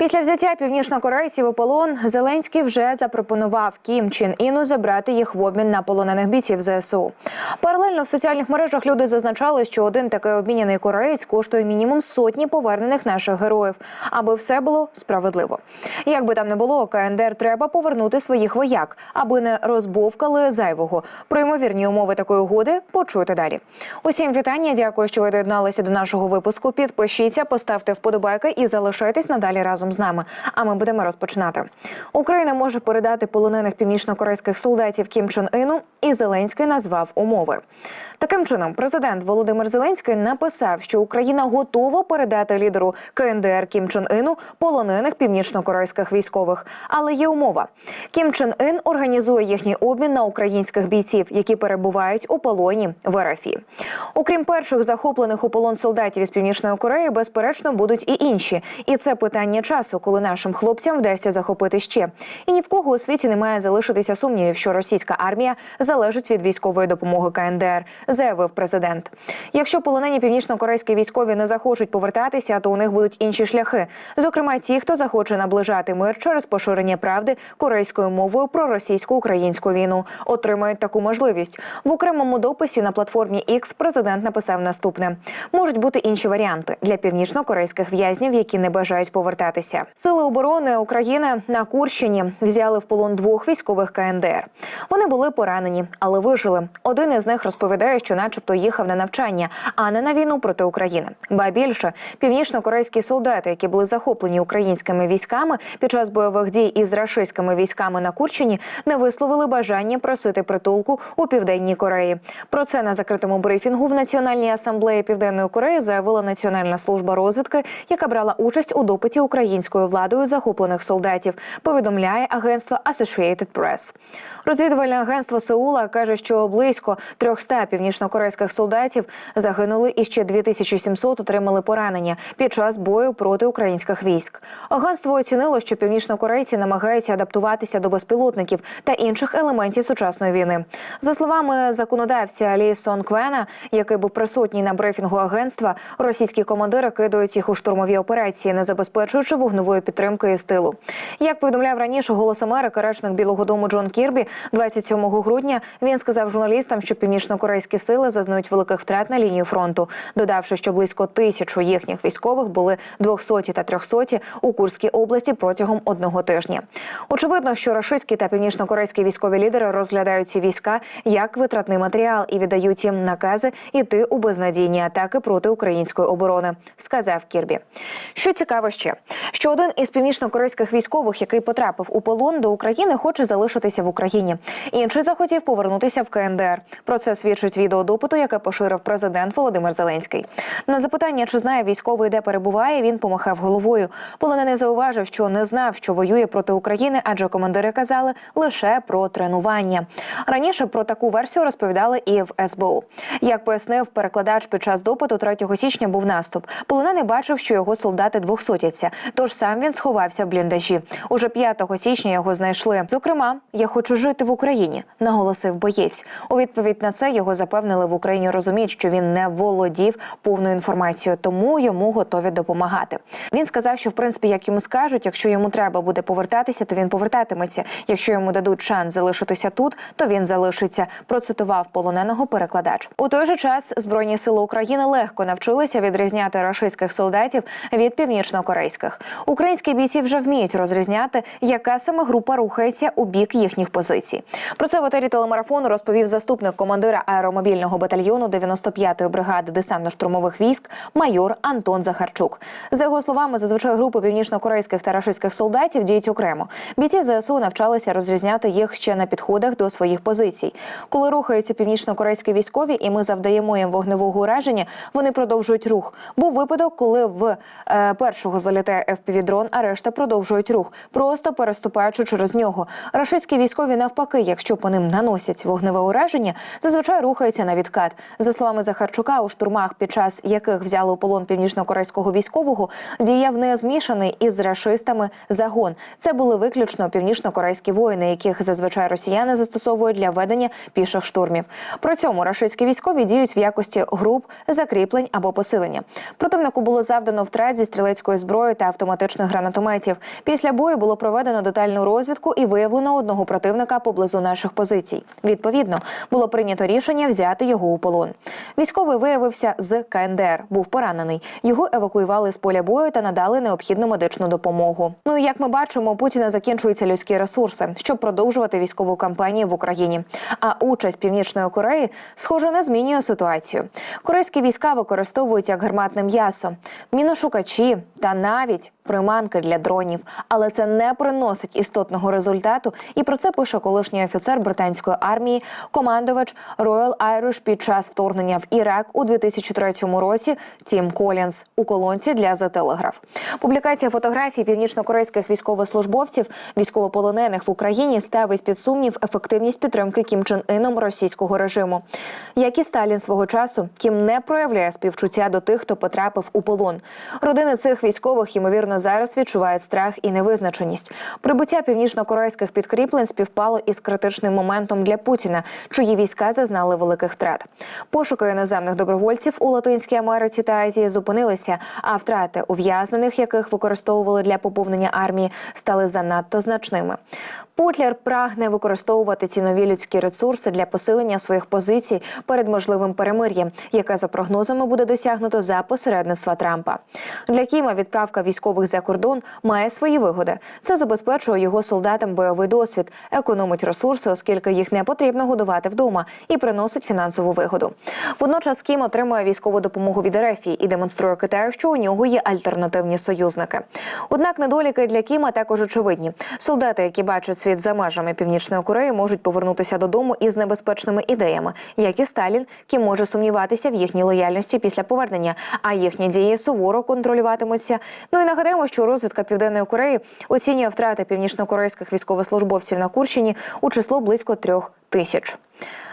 Після взяття північнокорейців у полон Зеленський вже запропонував Кім Чін Іну забрати їх в обмін на полонених бійців ЗСУ. Паралельно в соціальних мережах люди зазначали, що один такий обміняний кореєць коштує мінімум сотні повернених наших героїв, аби все було справедливо. Як би там не було, КНДР треба повернути своїх вояк, аби не розбовкали зайвого. Про ймовірні умови такої угоди почуєте далі. Усім вітання. Дякую, що ви доєдналися до нашого випуску. Підпишіться, поставте вподобайки і залишайтесь надалі разом з нами. А ми будемо розпочинати. Україна може передати полонених північнокорейських солдатів Кім Чен Іну, і Зеленський назвав умови. Таким чином, президент Володимир Зеленський написав, що Україна готова передати лідеру КНДР Кім Чен Іну полонених північнокорейських військових. Але є умова: Кім Чен Ін організує їхній обмін на українських бійців, які перебувають у полоні в РФ. Окрім перших захоплених у полон солдатів із північної Кореї, безперечно будуть і інші. І це питання часу, коли нашим хлопцям вдасться захопити ще. І ні в кого у світі не має залишитися сумнівів, що російська армія залежить від військової допомоги КНДР, заявив президент. Якщо полонені північно-корейські військові не захочуть повертатися, то у них будуть інші шляхи. Зокрема, ті, хто захоче наближати мир через поширення правди корейською мовою про російсько-українську війну, отримають таку можливість. В окремому дописі на платформі X президент написав наступне: можуть бути інші варіанти для північно-корейських в'язнів, які не бажають повертатися. Сили оборони України на Курщині взяли в полон двох військових КНДР. Вони були поранені, але вижили. Один із них розповідає, що, начебто, їхав на навчання, а не на війну проти України. Ба більше північно-корейські солдати, які були захоплені українськими військами під час бойових дій із рашистськими військами на Курщині, не висловили бажання просити притулку у південній Кореї. Про це на закритому брифінгу в Національній асамблеї Південної Кореї заявила Національна служба розвідки, яка брала участь у допиті українською владою захоплених солдатів. Повідомляє агентство Associated Press. Розвідувальне агентство Сеула каже, що близько 300 північнокорейських солдатів загинули і ще 2700 отримали поранення під час бою проти українських військ. Агентство оцінило, що північнокорейці намагаються адаптуватися до безпілотників та інших елементів сучасної війни. За словами законодавця Лі Сон Квена, який був присутній на брифінгу агентства, російські командири кидають їх у штурмові операції, не забезпечуючи вогневої підтримки і стилу. Як повідомляв раніше голос Америки, речник Білого Дому Джон Кірбі, 27 грудня він сказав журналістам, що північно-корейські сили зазнають великих втрат на лінії фронту, додавши, що близько тисячу їхніх військових були 200 та 300 у Курській області протягом одного тижня. Очевидно, що рашистські та північно-корейські військові лідери розглядають ці війська як витратний матеріал і віддають їм накази іти у безнадійні атаки проти української оборони, сказав Кірбі. Що цікаво ще, що один із північно-корейських військових, який потрапив у полон до України, хоче залишитися в Україні. Інший захотів повернутися в КНДР. Про це свідчить відео допиту, яке поширив президент Володимир Зеленський. На запитання, чи знає військовий, де перебуває, він помахав головою. Полонений зауважив, що не знав, що воює проти України, адже командири казали лише про тренування. Раніше про таку версію розповідали і в СБУ. Як пояснив перекладач під час допиту 3 січня був наступ. Полонений бачив, що його солдати двохсотяться, тож сам він сховався в бліндажі. Уже 5 січня його знайшли. Зокрема, я хочу жити в Україні, наголосив боєць. У відповідь на це його запевнили в Україні. Розуміють, що він не володів повною інформацією, тому йому готові допомагати. Він сказав, що в принципі, як йому скажуть, якщо йому треба буде повертатися, то він повертатиметься. Якщо йому дадуть шанс залишитися тут, то він залишиться. Процитував полоненого перекладач. У той же час збройні сили України легко навчилися відрізняти рашистських солдатів від північно-корейських. Українські бійці вже вміють розрізняти, яка саме група рухається у бік їхніх позицій. Про це в етері телемарафону розповів заступник командира аеромобільного батальйону 95-ї бригади десантно-штурмових військ майор Антон Захарчук. За його словами, зазвичай групи північно-корейських та рашистських солдатів діють окремо. Бійці ЗСУ навчалися розрізняти їх ще на підходах до своїх позицій. Коли рухаються північно-корейські військові, і ми завдаємо їм вогневого ураження, вони продовжують рух. Був випадок, коли в е, першого залітає FPV-дрон, а решта продовжують рух, просто переступаючи через нього. Рашистські військові навпаки, якщо по ним наносять вогневе ураження, зазвичай рухаються на відкат. За словами Захарчука, у штурмах, під час яких взяли у полон північно-корейського військового, діяв не змішаний із рашистами загон. Це були виключно північно-корейські воїни, яких зазвичай росіяни застосовують для ведення піших штурмів. При цьому рашистські військові діють в якості груп закріплень або посилення. Противнику було завдано втрат зі стрілецької зброї та автомобілів автоматичних гранатометів. Після бою було проведено детальну розвідку і виявлено одного противника поблизу наших позицій. Відповідно, було прийнято рішення взяти його у полон. Військовий виявився з КНДР, був поранений. Його евакуювали з поля бою та надали необхідну медичну допомогу. Ну і як ми бачимо, у Путіна закінчуються людські ресурси, щоб продовжувати військову кампанію в Україні. А участь Північної Кореї, схоже, не змінює ситуацію. Корейські війська використовують як гарматне м'ясо, міношукачі та навіть приманки для дронів. Але це не приносить істотного результату. І про це пише колишній офіцер британської армії, командувач Royal Irish під час вторгнення в Ірак у 2003 році. Тім Колінс у колонці для The Telegraph. Публікація фотографій північнокорейських військовослужбовців, військовополонених в Україні ставить під сумнів ефективність підтримки Кім Чен Іном російського режиму. Як і Сталін свого часу, Кім не проявляє співчуття до тих, хто потрапив у полон. Родини цих військових ймовірно зараз відчувають страх і невизначеність. Прибуття північнокорейських підкріплень співпало із критичним моментом для Путіна, чиї війська зазнали великих втрат. Пошуки іноземних добровольців у Латинській Америці та Азії зупинилися, а втрати ув'язнених, яких використовували для поповнення армії, стали занадто значними. Путлер прагне використовувати ці нові людські ресурси для посилення своїх позицій перед можливим перемир'ям, яке за прогнозами буде досягнуто за посередництва Трампа. Для Кіма відправка військових за кордон має свої вигоди. Це забезпечує його солдатам бойовий досвід, економить ресурси, оскільки їх не потрібно годувати вдома, і приносить фінансову вигоду. Водночас Кім отримує військову допомогу від Ерефії і демонструє Китаю, що у нього є альтернативні союзники. Однак недоліки для Кіма також очевидні. Солдати, які бачать світ за межами північної Кореї, можуть повернутися додому із небезпечними ідеями, як і Сталін, Кім може сумніватися в їхній лояльності після повернення, а їхні дії суворо контролюватимуться. Ну і нагадаємо, що розвідка Південної Кореї оцінює втрати північнокорейських військовослужбовців на Курщині у число близько трьох тисяч.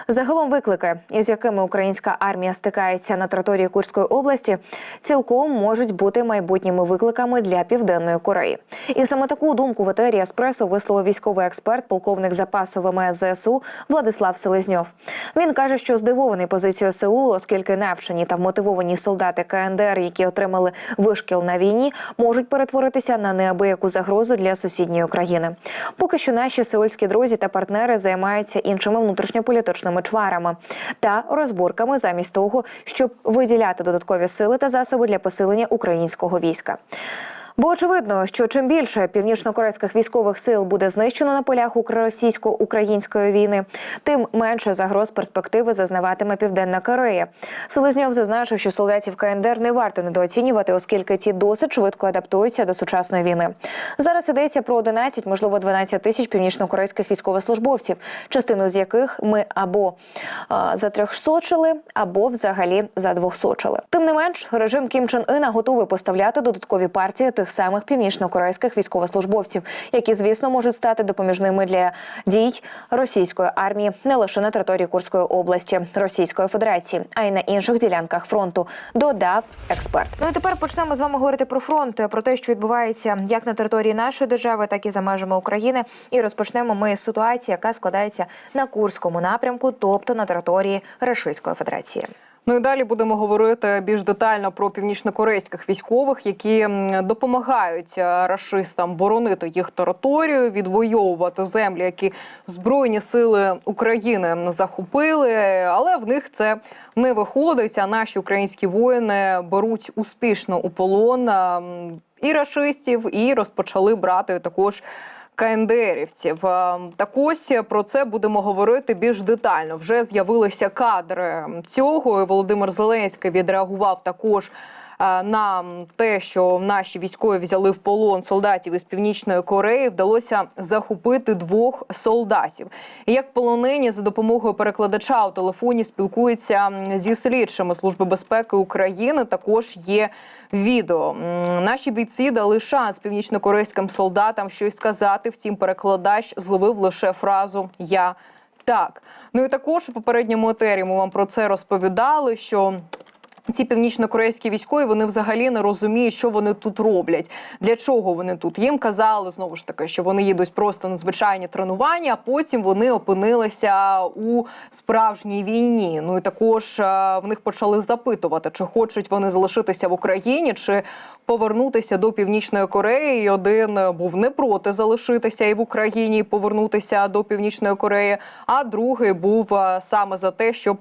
Загалом виклики, із якими українська армія стикається на території Курської області, цілком можуть бути майбутніми викликами для південної Кореї. І саме таку думку в етері Еспресо висловив військовий експерт, полковник запасу ВМС ЗСУ Владислав Селезньов. Він каже, що здивований позицією Сеулу, оскільки навчені та вмотивовані солдати КНДР, які отримали вишкіл на війні, можуть перетворитися на неабияку загрозу для сусідньої України. Поки що наші сеульські друзі та партнери займаються іншими внутрішньополітичними чварами та розборками замість того, щоб виділяти додаткові сили та засоби для посилення українського війська. Бо очевидно, що чим більше північнокорейських військових сил буде знищено на полях російсько-української війни, тим менше загроз перспективи зазнаватиме Південна Корея. Селезньов зазначив, що солдатів КНДР не варто недооцінювати, оскільки ті досить швидко адаптуються до сучасної війни. Зараз йдеться про 11, можливо, 12 тисяч північнокорейських військовослужбовців, частину з яких ми або а, затрьохсочили, або взагалі задвохсочили. Тим не менш, режим Кім Чен Ина готовий поставляти додаткові партії тих самих північнокорейських військовослужбовців, які, звісно, можуть стати допоміжними для дій російської армії не лише на території Курської області Російської Федерації, а й на інших ділянках фронту. Додав експерт. Ну і тепер почнемо з вами говорити про фронт, про те, що відбувається як на території нашої держави, так і за межами України. І розпочнемо ми з ситуації, яка складається на Курському напрямку, тобто на території Російської Федерації. Ну і далі будемо говорити більш детально про північнокорейських військових, які допомагають е, рашистам боронити їх територію, відвоювати землі, які збройні сили України захопили, але в них це не виходить. А наші українські воїни беруть успішно у полон е, і рашистів, і розпочали брати також. КНДРівців. Е, Так ось про це будемо говорити більш детально. Вже з'явилися кадри цього. Володимир Зеленський відреагував також. Е, На те, що наші військові взяли в полон солдатів із північної Кореї, вдалося захопити двох солдатів. Як полонені за допомогою перекладача у телефоні спілкуються зі слідчими служби безпеки України. Також є відео. Наші бійці дали шанс північнокорейським солдатам щось сказати. Втім, перекладач зловив лише фразу Я так. Ну і також у попередньому етері ми вам про це розповідали. що ці північнокорейські військові вони взагалі не розуміють, що вони тут роблять, для чого вони тут. Їм казали знову ж таки, що вони їдуть просто на звичайні тренування, а потім вони опинилися у справжній війні. Ну і також е, в них почали запитувати, чи хочуть вони залишитися в Україні, чи повернутися до Північної Кореї. І один був не проти залишитися і в Україні, і повернутися до Північної Кореї, а другий був е, саме за те, щоб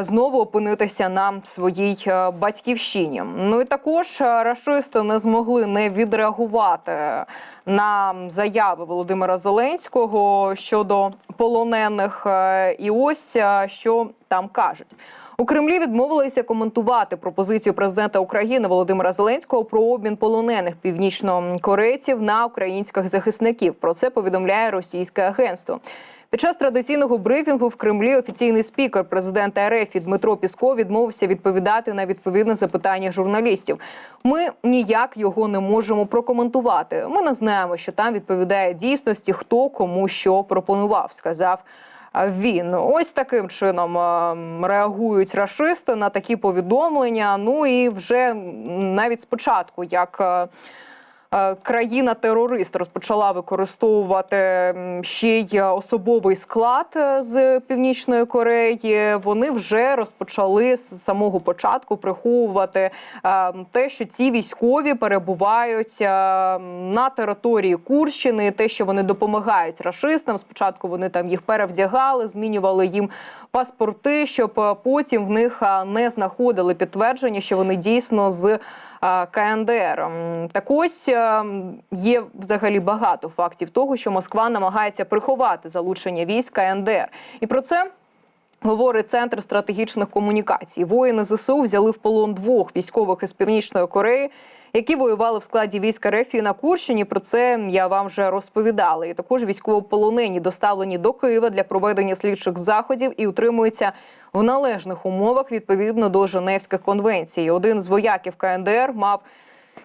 знову опинитися на своїй е, батьківщині. Ну і також е, рашисти не змогли не відреагувати на заяви Володимира Зеленського щодо полонених. Е, І ось е, що там кажуть. У Кремлі відмовилися коментувати пропозицію президента України Володимира Зеленського про обмін полонених північнокорейців на українських захисників. Про це повідомляє російське агентство. Під час традиційного брифінгу в Кремлі офіційний спікер президента РФ Дмитро Пісков відмовився відповідати на відповідне запитання журналістів. Ми ніяк його не можемо прокоментувати. Ми не знаємо, що там відповідає дійсності, хто кому що пропонував, сказав. Він ось таким чином реагують рашисти на такі повідомлення. Ну і вже навіть спочатку, як країна-терорист розпочала використовувати ще й особовий склад е, з Північної Кореї. Вони вже розпочали з самого початку приховувати е, те, що ці військові перебувають е, на території Курщини, те, що вони допомагають рашистам. Спочатку вони там їх перевдягали, змінювали їм паспорти, щоб е, потім в них е, не знаходили підтвердження, що вони дійсно з е, КНДР. Так ось е, є взагалі багато фактів того, що Москва намагається приховати залучення військ КНДР. І про це. Говорить центр стратегічних комунікацій. Воїни ЗСУ взяли в полон двох військових із північної Кореї, які воювали в складі війська РФ і на Курщині. Про це я вам вже розповідала. І також військовополонені доставлені до Києва для проведення слідчих заходів і утримуються в належних умовах відповідно до Женевських конвенцій. Один з вояків КНДР мав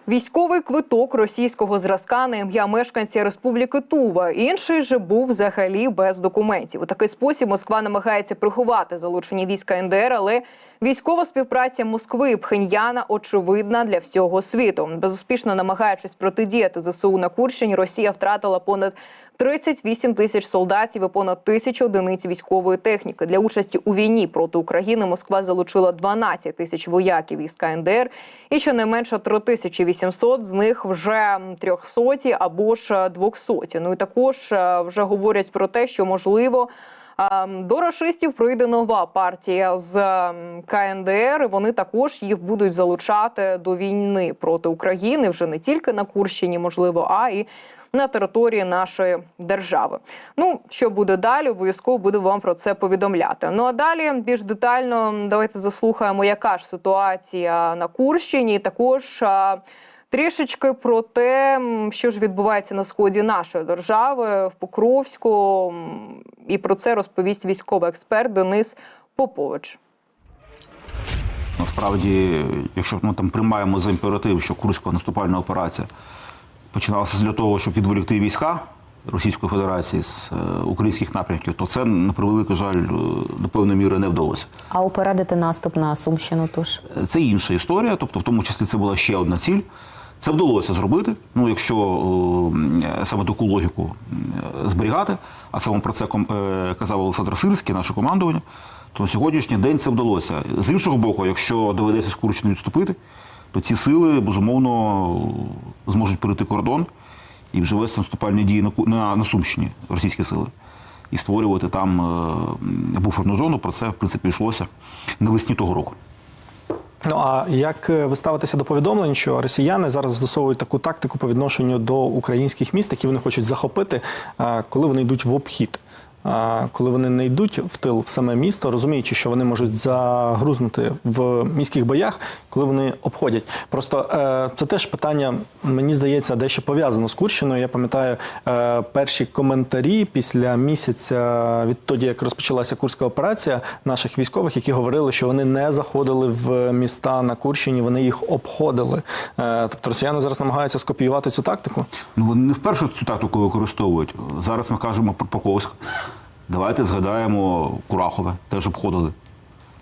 Військовий квиток російського зразка на ім'я мешканця Республіки Тува. Інший же був взагалі без документів. У такий спосіб Москва намагається приховати залучення війська НДР, але військова співпраця Москви і Пхеньяна очевидна для всього світу. Безуспішно намагаючись протидіяти ЗСУ на Курщині, Росія втратила понад 38 тисяч солдатів і понад тисячу одиниць військової техніки. Для участі у війні проти України Москва залучила 12 тисяч вояків війська НДР і щонайменше 3800 з них вже трьохсоті або ж двохсоті. Ну і також е, вже говорять про те, що можливо. Е, До рашистів прийде нова партія з ем, КНДР. і Вони також їх будуть залучати до війни проти України вже не тільки на Курщині, можливо, а і на території нашої держави. Ну що буде далі, обов'язково буду вам про це повідомляти. Ну а далі більш детально давайте заслухаємо, яка ж ситуація на Курщині. Також а, трішечки про те, що ж відбувається на сході нашої держави в Покровську. І про це розповість військовий експерт Денис Попович. Насправді, якщо ми там приймаємо за імператив, що Курська наступальна операція починалася для того, щоб відволікти війська Російської Федерації з е, українських напрямків, то це на превеликий жаль е, до певної міри не вдалося. А упередити наступ на Сумщину тож. Це інша історія, тобто в тому числі це була ще одна ціль. Це вдалося зробити. Ну, якщо е, саме таку логіку е, зберігати, а саме про це е, казав Олександр Сирський, наше командування, то на сьогоднішній день це вдалося. З іншого боку, якщо доведеться з відступити, то ці сили безумовно зможуть перейти кордон і вже вести наступальні дії на, на, на Сумщині, російські сили, і створювати там е, буферну зону. Про це в принципі йшлося навесні того року. Ну а як е, ви ставитеся до повідомлень, що росіяни зараз застосовують таку тактику по відношенню до українських міст, які вони хочуть захопити, коли вони йдуть в обхід? Коли вони не йдуть в тил в саме місто, розуміючи, що вони можуть загрузнути в міських боях, коли вони обходять. Просто е, це теж питання, мені здається, дещо пов'язано з Курщиною. Я пам'ятаю е, перші коментарі після місяця відтоді, як розпочалася Курська операція наших військових, які говорили, що вони не заходили в міста на Курщині, вони їх обходили. Е, тобто росіяни зараз намагаються скопіювати цю тактику. Ну, вони не вперше цю тактику використовують. Зараз ми кажемо про Покровськ. Давайте згадаємо Курахове, теж обходили.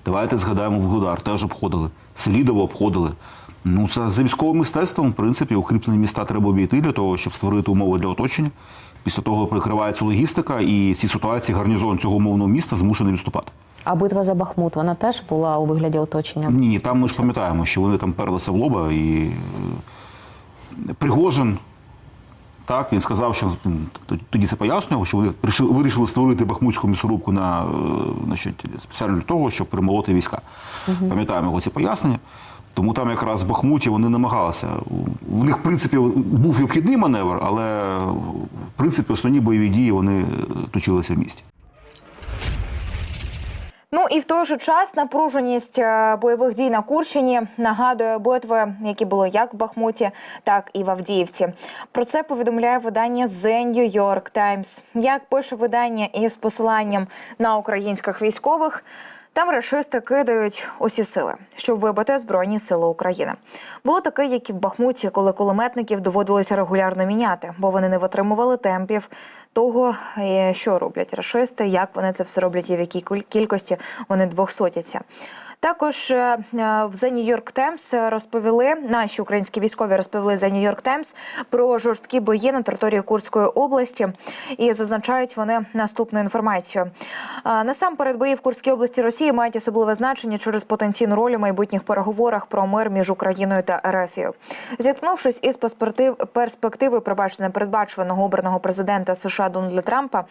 Давайте згадаємо Вугледар, теж обходили. Селідово обходили. Ну, це за військовим мистецтвом, в принципі, укріплені міста треба обійти для того, щоб створити умови для оточення. Після того прикривається логістика, і в цій ситуації гарнізон цього умовного міста змушений відступати. А битва за Бахмут вона теж була у вигляді оточення? Ні, ні, там ми ж пам'ятаємо, що вони там перлися в лоба і е, Пригожин. Так, він сказав, що тоді це пояснював, що вони вирішили створити Бахмутську місорубку на е, значить, спеціально для того, щоб перемолоти війська. Пам'ятаємо його ці пояснення. Тому там якраз в Бахмуті вони намагалися. У них, в принципі, був і обхідний маневр, але в принципі основні бойові дії вони е, точилися в місті. Ну і в той же час напруженість е, бойових дій на Курщині нагадує битви, які були як в Бахмуті, так і в Авдіївці. Про це повідомляє видання The New York Times. Як пише видання із посиланням на українських військових. Там рашисти кидають усі сили, щоб вибити збройні сили України. Було таке, як і в Бахмуті, коли кулеметників доводилося регулярно міняти, бо вони не витримували темпів того, е, що роблять рашисти, як вони це все роблять і в якій кіль- кількості вони двохсотяться. Також е, е, в The New York Times розповіли наші українські військові розповіли The New York Times про жорсткі бої на території Курської області і зазначають вони наступну інформацію. Е, Насамперед бої в Курській області Росії мають особливе значення через потенційну роль у майбутніх переговорах про мир між Україною та Ерефією. Зіткнувшись із перспектив перспективи пробачення передбачуваного обраного президента США Дональда Трампа,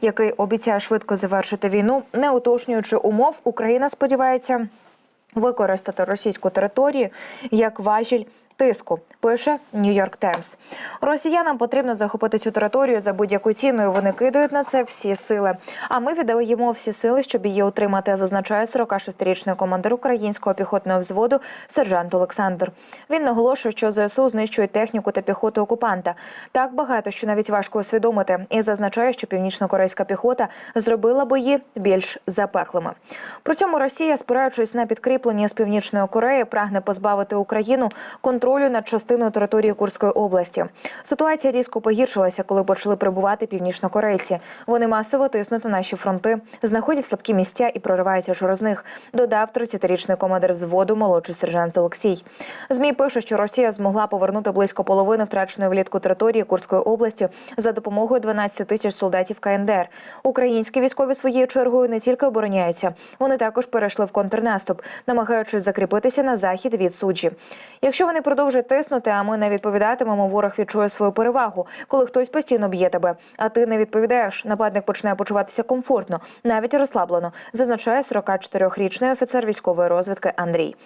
який обіцяє швидко завершити війну, не уточнюючи умов, Україна сподівається використати російську територію як важіль. Тиску пише Нью-Йорк Таймс. Росіянам потрібно захопити цю територію за будь-яку ціну. і Вони кидають на це всі сили. А ми віддаємо всі сили, щоб її отримати. Зазначає 46-річний командир українського піхотного взводу сержант Олександр. Він наголошує, що ЗСУ знищують техніку та піхоту окупанта. Так багато, що навіть важко усвідомити, і зазначає, що північно-корейська піхота зробила бої більш запеклими. При цьому Росія, спираючись на підкріплення з північної Кореї, прагне позбавити Україну контролю над частиною території Курської області. Ситуація різко погіршилася, коли почали прибувати північнокорейці. Вони масово тиснуть на наші фронти, знаходять слабкі місця і прориваються через них. Додав 30-річний командир взводу молодший сержант Олексій. Змі пише, що Росія змогла повернути близько половини втраченої влітку території Курської області за допомогою 12 тисяч солдатів КНДР. Українські військові своєю чергою не тільки обороняються, вони також перейшли в контрнаступ, намагаючись закріпитися на захід від суджі. Якщо вони продовжать тиснути, а ми не відповідатимемо, ворог відчує свою перевагу, коли хтось постійно б'є тебе, а ти не відповідаєш. Нападник починає почуватися комфортно, навіть розслаблено, зазначає 44-річний офіцер військової розвідки Андрій.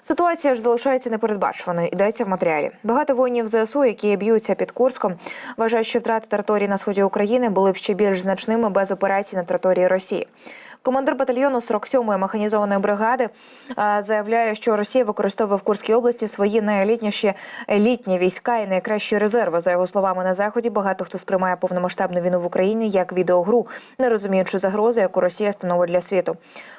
Ситуація ж залишається непередбачуваною. Йдеться в матеріалі. Багато воїнів ЗСУ, які б'ються під Курском, вважають, що втрати території на сході України були б ще більш значними без операцій на території Росії. Командир батальйону 47-ї механізованої бригади заявляє, що Росія використовує в Курській області свої найелітніші елітні війська і найкращі резерви. За його словами, на заході багато хто сприймає повномасштабну війну в Україні як відеогру, не розуміючи загрози, яку Росія становить для світу.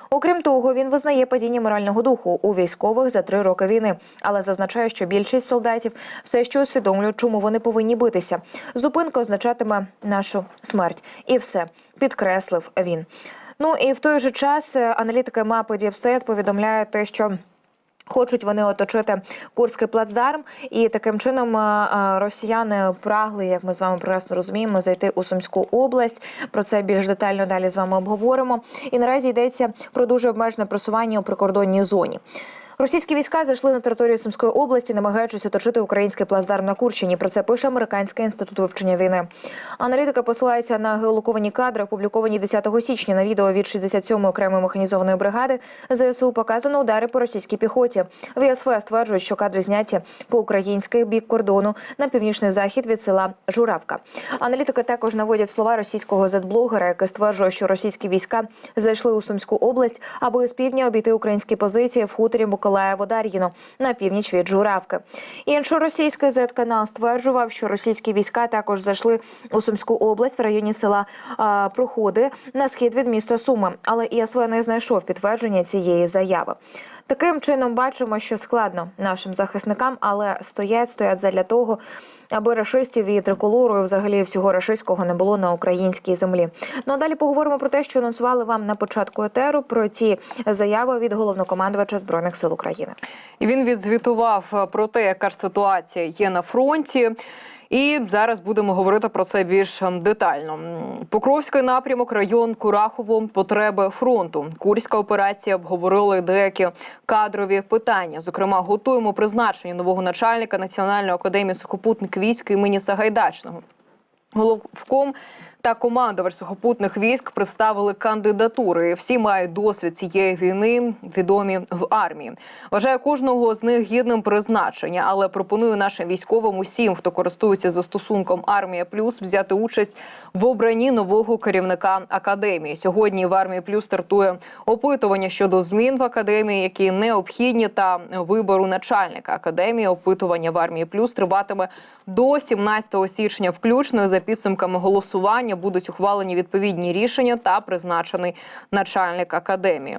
Окрім того, він визнає падіння морального духу у військових за три роки війни, але зазначає, що більшість солдатів все ще усвідомлюють, чому вони повинні битися. Зупинка означатиме нашу смерть, і все підкреслив він. Ну і в той же час е, аналітики мапи Діпстейт повідомляють те, що. Хочуть вони оточити Курський плацдарм, і таким чином е, е, росіяни прагли, як ми з вами прекрасно розуміємо, зайти у Сумську область. Про це більш детально далі з вами обговоримо. І наразі йдеться про дуже обмежене просування у прикордонній зоні. Російські війська зайшли на територію Сумської області, намагаючись оточити український плацдарм на Курщині. Про це пише Американський інститут вивчення війни. Аналітика посилається на геолоковані кадри, опубліковані 10 січня на відео від 67-ї окремої механізованої бригади. ЗСУ показано удари по російській піхоті. ВСВ стверджують, що кадри зняті по український бік кордону на північний захід від села Журавка. Аналітики також наводять слова російського зетблогера, який стверджує, що російські війська зайшли у Сумську область, аби з півдня обійти українські позиції в хуторі Миколаєво-Дар'їно на північ від Журавки. Інший російський зет-канал стверджував, що російські війська також зайшли у Сумську область в районі села а, Проходи на схід від міста Суми. Але ІСВ не знайшов підтвердження цієї заяви. Таким чином бачимо, що складно нашим захисникам, але стоять, стоять задля того, аби рашистів і триколору, і взагалі всього рашистського не було на українській землі. Ну а далі поговоримо про те, що анонсували вам на початку етеру про ті заяви від головнокомандувача збройних сил України. І він відзвітував про те, яка ж ситуація є на фронті. І зараз будемо говорити про це більш ем, детально. Покровський напрямок, район Курахово, потреби фронту. Курська операція обговорили деякі кадрові питання. Зокрема, готуємо призначення нового начальника Національної академії сухопутних військ імені Сагайдачного. Головком та командувач сухопутних військ представили кандидатури. Всі мають досвід цієї війни, відомі в армії. Вважаю кожного з них гідним призначення, але пропоную нашим військовим усім, хто користується застосунком Армія Плюс, взяти участь в обранні нового керівника академії. Сьогодні в Армії Плюс стартує опитування щодо змін в академії, які необхідні, та вибору начальника академії. Опитування в Армії Плюс триватиме до 17 січня, включно за підсумками голосування будуть ухвалені відповідні рішення та призначений начальник академії.